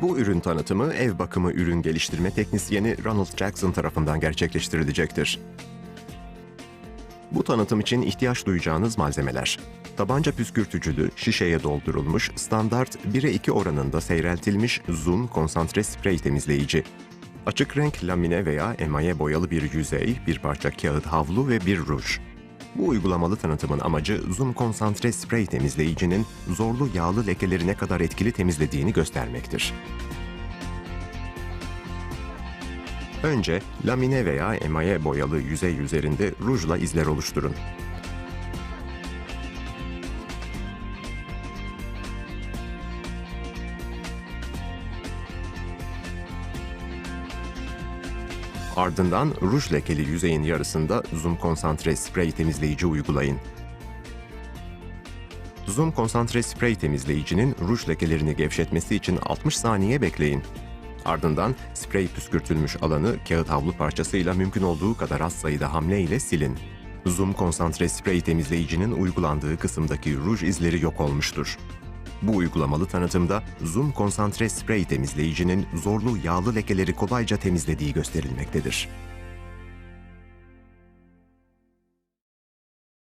Bu ürün tanıtımı ev bakımı ürün geliştirme teknisyeni Ronald Jackson tarafından gerçekleştirilecektir. Bu tanıtım için ihtiyaç duyacağınız malzemeler. Tabanca püskürtücülü, şişeye doldurulmuş, standart 1'e 2 oranında seyreltilmiş zoom konsantre sprey temizleyici. Açık renk lamine veya emaye boyalı bir yüzey, bir parça kağıt havlu ve bir ruj. Bu uygulamalı tanıtımın amacı zoom konsantre sprey temizleyicinin zorlu yağlı lekeleri ne kadar etkili temizlediğini göstermektir. Önce lamine veya emaye boyalı yüzey üzerinde rujla izler oluşturun. Ardından ruj lekeli yüzeyin yarısında zoom konsantre sprey temizleyici uygulayın. Zoom konsantre sprey temizleyicinin ruj lekelerini gevşetmesi için 60 saniye bekleyin. Ardından sprey püskürtülmüş alanı kağıt havlu parçasıyla mümkün olduğu kadar az sayıda hamle ile silin. Zoom konsantre sprey temizleyicinin uygulandığı kısımdaki ruj izleri yok olmuştur. Bu uygulamalı tanıtımda Zoom konsantre sprey temizleyicinin zorlu yağlı lekeleri kolayca temizlediği gösterilmektedir.